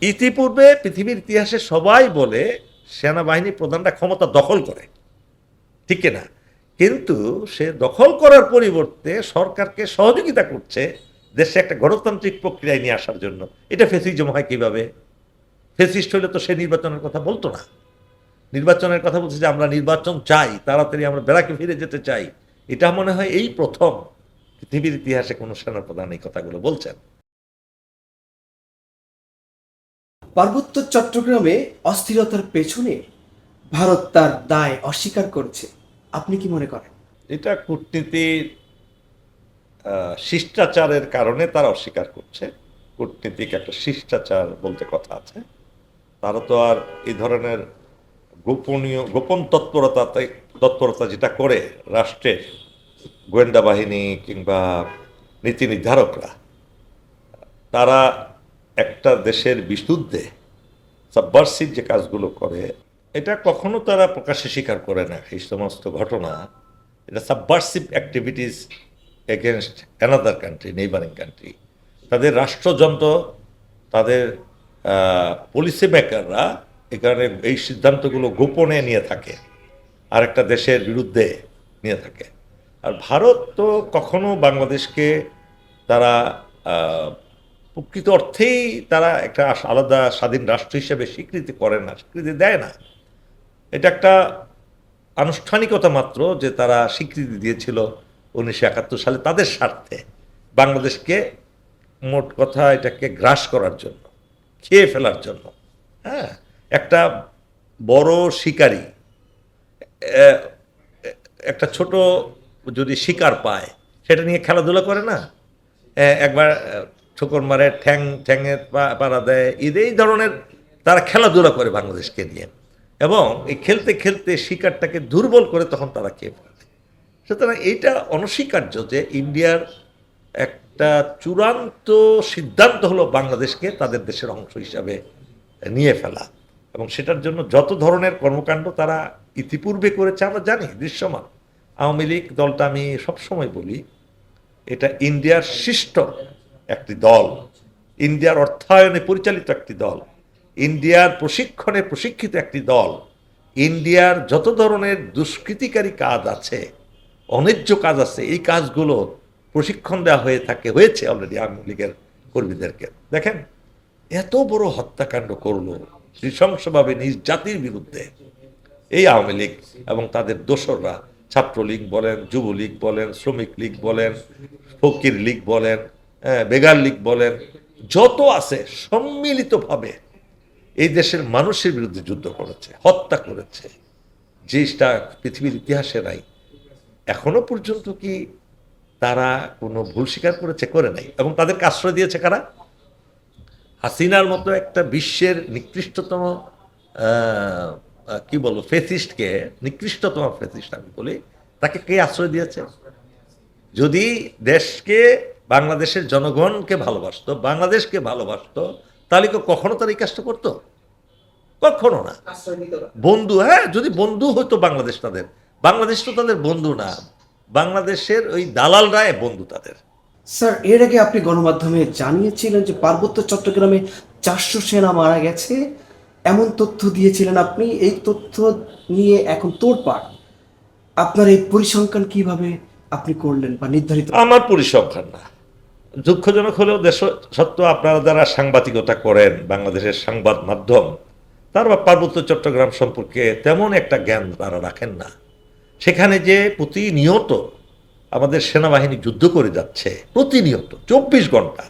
ইতিপূর্বে পৃথিবীর ইতিহাসে সবাই বলে সেনাবাহিনী প্রধানরা ক্ষমতা দখল করে। ঠিক না কিন্তু সে দখল করার পরিবর্তে সরকারকে সহযোগিতা করছে দেশে একটা গণতান্ত্রিক প্রক্রিয়ায় নিয়ে আসার জন্য। এটা ফেসিজম হয় কীভাবে? ফেসিস্ট হলে তো সে নির্বাচনের কথা বলতো না। নির্বাচনের কথা বলছে যে, আমরা নির্বাচন চাই, তাড়াতাড়ি আমরা বেড়াকে ফিরে যেতে চাই। এটা মনে হয় এই প্রথম পৃথিবীর ইতিহাসে কোনো সেনাপ্রধান এই কথাগুলো বলছেন। পার্বত্য চট্টগ্রামে অস্থিরতার পেছনে ভারত তার দায় অস্বীকার করছে। আপনি কি মনে করেন? এটা কূটনীতির শিষ্টাচারের কারণে তারা অস্বীকার করছে। কূটনীতিক একটা শিষ্টাচার বলতে কথা আছে। তারা তো আর এই ধরনের গোপনীয়, গোপন তৎপরতা তৎপরতা যেটা করে রাষ্ট্রের গোয়েন্দা বাহিনী কিংবা নীতি নির্ধারকরা, তারা একটা দেশের বিশুদ্ধে সাবভার্সিভ যে কাজগুলো করে, এটা কখনো তারা প্রকাশ্যে স্বীকার করে না। এই সমস্ত ঘটনা, এটা subversive activities against another country neighbouring country তাদের রাষ্ট্রযন্ত্র, তাদের পলিসি মেকাররা এখানে এই সিদ্ধান্তগুলো গোপনে নিয়ে থাকে, আর একটা দেশের বিরুদ্ধে নিয়ে থাকে। আর ভারত তো কখনো বাংলাদেশকে তারা প্রকৃত অর্থেই তারা একটা আলাদা স্বাধীন রাষ্ট্র হিসেবে স্বীকৃতি করে না, স্বীকৃতি দেয় না। এটা একটা আনুষ্ঠানিকতা মাত্র যে তারা স্বীকৃতি দিয়েছিল উনিশশো একাত্তর সালে তাদের স্বার্থে। বাংলাদেশকে মোট কথা এটাকে গ্রাস করার জন্য, খেয়ে ফেলার জন্য। হ্যাঁ একটা বড় শিকারী একটা ছোট যদি শিকার পায়, সেটা নিয়ে খেলাধুলা করে না? একবার ঠোকর মারে ঠ্যাং, ঠ্যাঙে পাড়া দেয়। ঈদ এই ধরনের তারা খেলাধুলা করে বাংলাদেশকে নিয়ে। এবং এই খেলতে খেলতে শিকারটাকে দুর্বল করে তখন তারা খেয়ে ফেলে। সুতরাং এইটা অনস্বীকার্য যে ইন্ডিয়ার একটা চূড়ান্ত সিদ্ধান্ত হলো বাংলাদেশকে তাদের দেশের অংশ হিসাবে নিয়ে ফেলা। এবং সেটার জন্য যত ধরনের কর্মকাণ্ড তারা ইতিপূর্বে করেছে, আমরা জানি, দৃশ্যমান। আওয়ামী লীগ দলটা আমি সবসময় বলি, এটা ইন্ডিয়ার শিষ্ট একটি দল। ইন্ডিয়ার অর্থায়নে পরিচালিত একটি দল। ইন্ডিয়ার প্রশিক্ষণে প্রশিক্ষিত একটি দল। ইন্ডিয়ার যত ধরনের দুষ্কৃতিকারী কাজ আছে অন্যায্য কাজ আছে, এই কাজগুলো প্রশিক্ষণ দেওয়া হয়ে থাকে, হয়েছে অলরেডি আওয়ামী লীগের কর্মীদেরকে। দেখেন, এত বড় হত্যাকাণ্ড করল নৃশংসভাবে নিজ জাতির বিরুদ্ধে। এই আওয়ামী লীগ এবং তাদের দোসররা, ছাত্রলীগ বলেন, যুবলীগ বলেন, শ্রমিক লীগ বলেন, ফকির লীগ বলেন বেগার লীগ বলেন, যত আছে সম্মিলিতভাবে এই দেশের মানুষের বিরুদ্ধে যুদ্ধ করেছে, হত্যা করেছে। জিনিসটা পৃথিবীর ইতিহাসে নাই, এখনও পর্যন্ত কি তারা কোনো ভুল স্বীকার করেছে? করে নাই। এবং তাদেরকে আশ্রয় দিয়েছে কারা? হাসিনার মতো একটা বিশ্বের নিকৃষ্টতম কি বলব, ফেসিস্টকে, নিকৃষ্টতম ফেসিস্ট আমি বলি, তাকে কে আশ্রয় দিয়েছে? যদি দেশকে বাংলাদেশের জনগণকে ভালোবাসতো বাংলাদেশকে ভালোবাসতো তাহলে কি কখনো তারা এই কাজটা করতো? কখনো না। বন্ধু হ্যাঁ যদি বন্ধু হতো বাংলাদেশ তাদের বাংলাদেশ তো তাদের বন্ধু না বাংলাদেশের ওই দালাল রায় বন্ধু তাদের। স্যার এর আগে আপনি গণমাধ্যমে জানিয়েছিলেন যে পার্বত্য চট্টগ্রামে চারশো সেনা মারা গেছে। এমন তথ্য দিয়েছিলেন আপনি এই তথ্য নিয়ে এখন তোড়পাড়। আপনার এই পরিসংখ্যান কীভাবে আপনি করলেন বা নির্ধারিত আমার পরিসংখ্যান না। দুঃখজনক হলেও দেশ সত্য আপনারা যারা সাংবাদিকতা করেন, বাংলাদেশের সংবাদ মাধ্যম, তার বা পার্বত্য চট্টগ্রাম সম্পর্কে তেমন একটা জ্ঞান তারা রাখেন না। সেখানে যে প্রতিনিয়ত আমাদের সেনাবাহিনী যুদ্ধ করে যাচ্ছে, প্রতিনিয়ত, চব্বিশ ঘণ্টা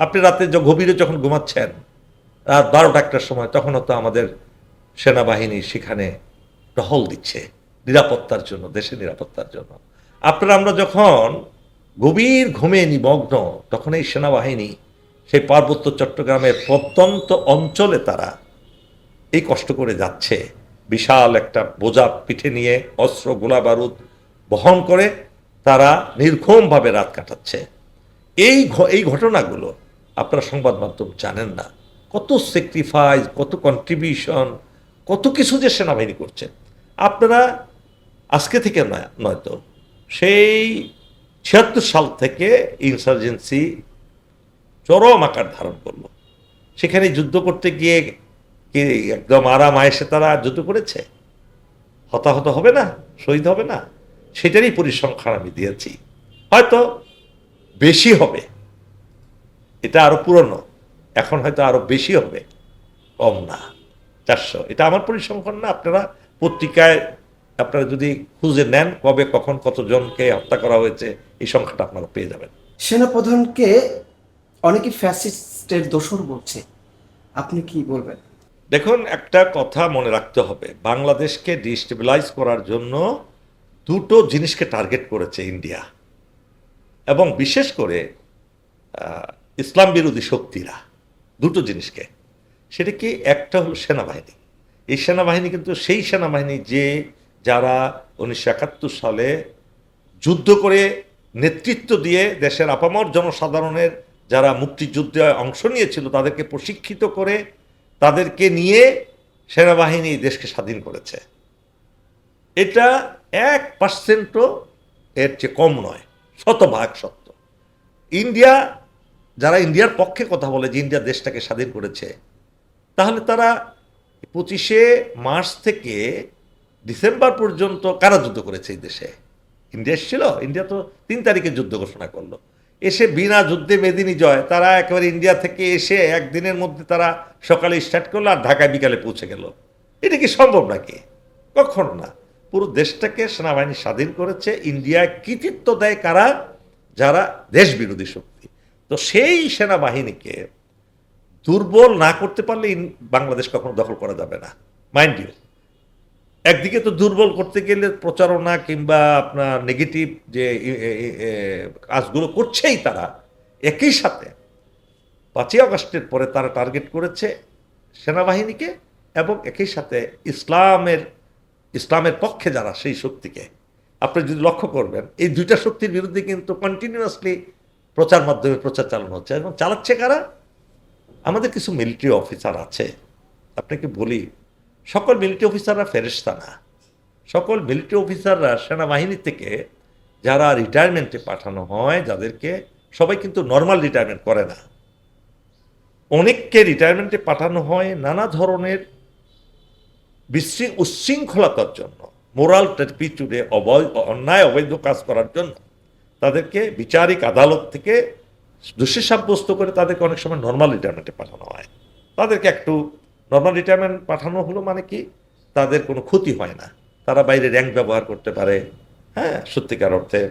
আপনি রাতে গভীরে যখন ঘুমাচ্ছেন, রাত বারোটা একটার সময়, তখনও তো আমাদের সেনাবাহিনী সেখানে টহল দিচ্ছে, নিরাপত্তার জন্য, দেশের নিরাপত্তার জন্য। আপনারা আমরা যখন গভীর ঘুমে নিমগ্ন, তখন এই সেনাবাহিনী, সেই পার্বত্য চট্টগ্রামের প্রত্যন্ত অঞ্চলে তারা এই কষ্ট করে যাচ্ছে। বিশাল একটা বোঝা পিঠে নিয়ে অস্ত্র, গোলা বারুদ বহন করে তারা নির্ঘুমভাবে রাত কাটাচ্ছে। এই এই ঘটনাগুলো আপনারা সংবাদ মাধ্যম জানেন না। কত স্যাক্রিফাইস কত কন্ট্রিবিউশন কত কিছু যে সেনাবাহিনী করছে। আপনারা আজকে থেকে নয়, নয়তো সেই ছিয়াত্তর সাল থেকে ইনসার্জেন্সি চরম আকার ধারণ করল। সেখানে যুদ্ধ করতে গিয়ে কি একদম আরাম আয়েসে তারা যুদ্ধ করেছে? হতাহত হবে না? শহীদ হবে না? সেটারই পরিসংখ্যান আমি দিয়েছি। হয়তো বেশি হবে। এটা আরও পুরনো। এখন হয়তো আরও বেশি হবে। কম না। চারশো। এটা আমার পরিসংখ্যান না। আপনারা পত্রিকায় আপনারা যদি খুঁজে নেন কবে কখন কতজনকে হত্যা করা হয়েছে এই সংখ্যাটা আপনারা পেয়ে যাবেন। সেনাপ্রধানকে অনেকে ফ্যাসিস্টের দোসর বলছে। আপনি কি বলবেন? দেখুন একটা কথা মনে রাখতে হবে। বাংলাদেশকে ডিস্টেবিলাইজ করার জন্য দুটো জিনিসকে টার্গেট করেছে ইন্ডিয়া। এবং বিশেষ করে ইসলাম বিরোধী শক্তিরা দুটো জিনিসকে। সেটা কি? একটা হলো সেনাবাহিনী। এই সেনাবাহিনী কিন্তু সেই সেনাবাহিনী যে যারা উনিশশো একাত্তর সালে যুদ্ধ করে নেতৃত্ব দিয়ে দেশের আপামর জনসাধারণের যারা মুক্তিযুদ্ধে অংশ নিয়েছিল, তাদেরকে প্রশিক্ষিত করে তাদেরকে নিয়ে সেনাবাহিনী দেশকে স্বাধীন করেছে। এটা এক পার্সেন্টও এর চেয়ে কম নয়, শতভাগ সত্য। ইন্ডিয়া, যারা ইন্ডিয়ার পক্ষে কথা বলে যে ইন্ডিয়া দেশটাকে স্বাধীন করেছে, তাহলে তারা পঁচিশে মার্চ থেকে ডিসেম্বর পর্যন্ত কারা যুদ্ধ করেছে এই দেশে? ইন্ডিয়া এসেছিল? ইন্ডিয়া তো তিন তারিখে যুদ্ধ ঘোষণা করল। এসে বিনা যুদ্ধে মেদিনী জয়, তারা একেবারে ইন্ডিয়া থেকে এসে একদিনের মধ্যে তারা সকালে স্টার্ট করল আর ঢাকায় বিকালে পৌঁছে গেল। এটা কি সম্ভব নাকি? কখনো না। পুরো দেশটাকে সেনাবাহিনী স্বাধীন করেছে ইন্ডিয়ায় কৃতিত্ব দেয় কারা? যারা দেশ বিরোধী শক্তি। তো সেই সেনাবাহিনীকে দুর্বল না করতে পারলে বাংলাদেশ কখনো দখল করা যাবে না। মাইন্ড ইউ একদিকে তো দুর্বল করতে গেলে প্রচারণা কিংবা আপনার নেগেটিভ যে কাজগুলো করছেই তারা, একই সাথে পাঁচই আগস্টের পরে তারা টার্গেট করেছে সেনাবাহিনীকে এবং একই সাথে ইসলামের ইসলামের পক্ষে যারা সেই শক্তিকে। আপনি যদি লক্ষ্য করবেন, এই দুইটা শক্তির বিরুদ্ধে কিন্তু কন্টিনিউয়াসলি প্রচার মাধ্যমে প্রচার চালানো হচ্ছে। এবং চালাচ্ছে কারা? আমাদের কিছু মিলিটারি অফিসার আছে। আপনাকে বলি সকল মিলিটারি অফিসাররা ফেরেস্তা না। সকল মিলিটারি অফিসাররা সেনাবাহিনী থেকে যারা রিটায়ারমেন্টে পাঠানো হয়, যাদেরকে সবাই কিন্তু নর্মাল রিটায়ারমেন্ট করে না। অনেককে রিটায়ারমেন্টে পাঠানো হয় নানা ধরনের বিশৃঙ্খ উচ্ছৃঙ্খলতার জন্য মোরাল টেপিচুডে অবৈধ অন্যায় অবৈধ কাজ করার জন্য। তাদেরকে বিচারিক আদালত থেকে দোষী সাব্যস্ত করে তাদেরকে অনেক সময় নর্মাল রিটায়ারমেন্টে পাঠানো হয়। তাদেরকে একটু নর্মাল রিটায়ারমেন্ট পাঠানো হলো মানে কি? তাদের কোনো ক্ষতি হয় না। তারা বাইরে র্যাঙ্ক ব্যবহার করতে পারে হ্যাঁ সত্যিকার অর্থে।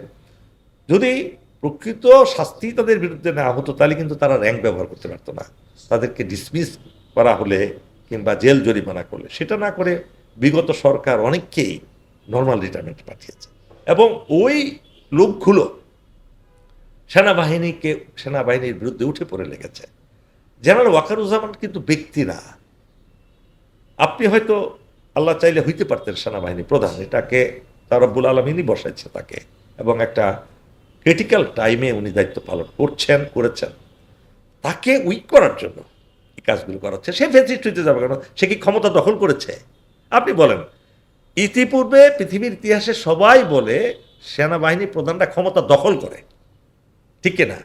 যদি প্রকৃত শাস্তি তাদের বিরুদ্ধে না হতো, তাহলে কিন্তু তারা র্যাঙ্ক ব্যবহার করতে পারতো না। তাদেরকে ডিসমিস করা হলে কিংবা জেল জরিমানা করলে। সেটা না করে বিগত সরকার অনেককেই নর্মাল রিটায়ারমেন্ট পাঠিয়েছে। এবং ওই লোকগুলো সেনাবাহিনীকে, সেনাবাহিনীর বিরুদ্ধে উঠে পড়ে লেগেছে। জেনারেল ওয়াকারুজ্জামান কিন্তু ব্যক্তি না। আপনি হয়তো আল্লাহ চাইলে হইতে পারতেন সেনাবাহিনী প্রধান, এটাকে তারব্বুল আলমিনই বসাইছে তাকে। এবং একটা ক্রিটিক্যাল টাইমে উনি দায়িত্ব পালন করছেন, করেছেন। তাকে উইক করার জন্য এই কাজগুলো করা হচ্ছে। সে ফেসিস্ট হইতে যাবে কেন? সে কি ক্ষমতা দখল করেছে? আপনি বলেন, ইতিপূর্বে পৃথিবীর ইতিহাসে সবাই বলে সেনাবাহিনী প্রধানরা ক্ষমতা দখল করে। ঠিক না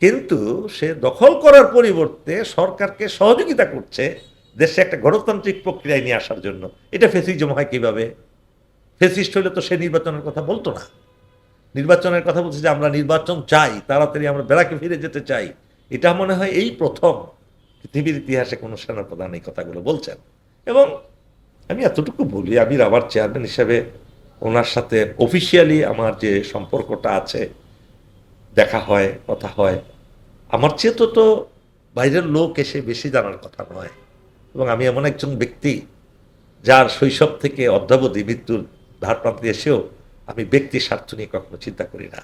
কিন্তু সে দখল করার পরিবর্তে সরকারকে সহযোগিতা করছে দেশে একটা গণতান্ত্রিক প্রক্রিয়ায় নিয়ে আসার জন্য। এটা ফেসিজম হয় কীভাবে? ফেসিস্ট হলে তো সে নির্বাচনের কথা বলতো না। নির্বাচনের কথা বলছে যে আমরা নির্বাচন চাই, তাড়াতাড়ি আমরা বেড়াকে ফিরে যেতে চাই। এটা মনে হয় এই প্রথম পৃথিবীর ইতিহাসে কোনো সেনাপ্রধান এই কথাগুলো বলছেন। এবং আমি এতটুকু বলি আমি রাবার চেয়ারম্যান হিসেবে ওনার সাথে অফিসিয়ালি আমার যে সম্পর্কটা আছে, দেখা হয়, কথা হয়। আমার চেয়ে তো তো বাইরের লোক এসে বেশি জানার কথা নয়। এবং আমি এমন একজন ব্যক্তি যার শৈশব থেকে অদ্যাবধি মৃত্যুর ধার প্রান্তে এসেও আমি ব্যক্তি স্বার্থ নিয়ে কখনো চিন্তা করি না।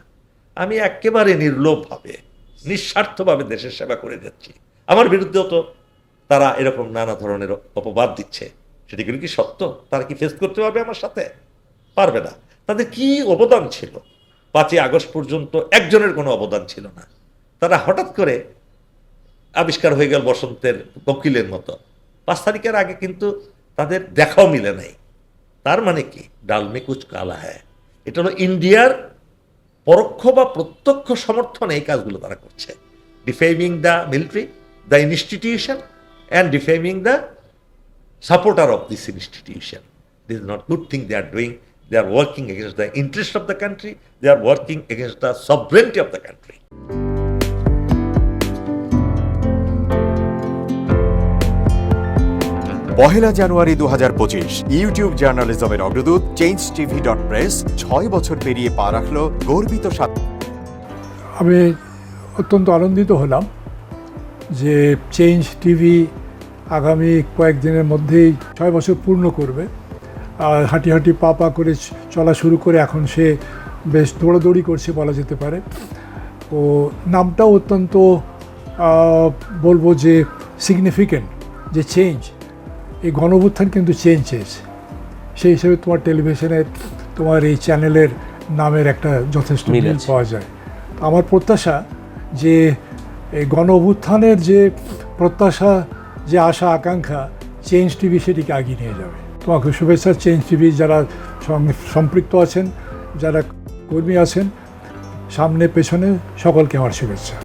আমি একেবারে নির্লোভভাবে, নিঃস্বার্থভাবে দেশের সেবা করে যাচ্ছি। আমার বিরুদ্ধেও তো তারা এরকম নানা ধরনের অপবাদ দিচ্ছে। সেটিগুলো কি সত্য? তারা কি ফেস করতে পারবে আমার সাথে? পারবে না। তাদের কি অবদান ছিল? পাঁচই আগস্ট পর্যন্ত একজনের কোনো অবদান ছিল না। তারা হঠাৎ করে আবিষ্কার হয়ে গেল বসন্তের বকিলের মতো। পাঁচ তারিখের আগে কিন্তু তাদের দেখাও মিলে নাই। তার মানে কি? ডালমে কুচ কালা হ্যাঁ এটা হলো ইন্ডিয়ার পরোক্ষ বা প্রত্যক্ষ সমর্থন এই কাজগুলো তারা করছে। Defaming the military the institution and defaming the supporter of this institution this not good thing they are doing they are working against the interest of the country they are working against the sovereignty of the country পহেলা জানুয়ারি দু হাজার পঁচিশ, YouTube জার্নালিজমের অগ্রদূত change TV dot press ছয় বছর পেরিয়ে পা রাখল গর্বিত সাত আমি অত্যন্ত আনন্দিত হলাম যে চেঞ্জ টিভি আগামী কয়েকদিনের মধ্যেই ছয় বছর পূর্ণ করবে। হাঁটি হাঁটি পা পা করে চলা শুরু করে এখন সে বেশ দৌড়াদৌড়ি করছে বলা যেতে পারে। ও নামটাও অত্যন্ত বলব যে সিগনিফিকেন্ট যে চেঞ্জ এই গণভুত্থান কিন্তু চেঞ্জ চেয়েছে সেই হিসেবে তোমার টেলিভিশনে তোমার এই চ্যানেলের নামের একটা যথেষ্ট মিল পাওয়া যায়। আমার প্রত্যাশা যে এই গণ অভ্যুত্থানের যে প্রত্যাশা যে আশা আকাঙ্ক্ষা চেঞ্জ টিভি সেটিকে এগিয়ে নিয়ে যাবে। তোমাকে শুভেচ্ছা চেঞ্জ টিভি যারা সম্পৃক্ত আছেন যারা কর্মী আছেন সামনে পেছনে সকলকে আমার শুভেচ্ছা।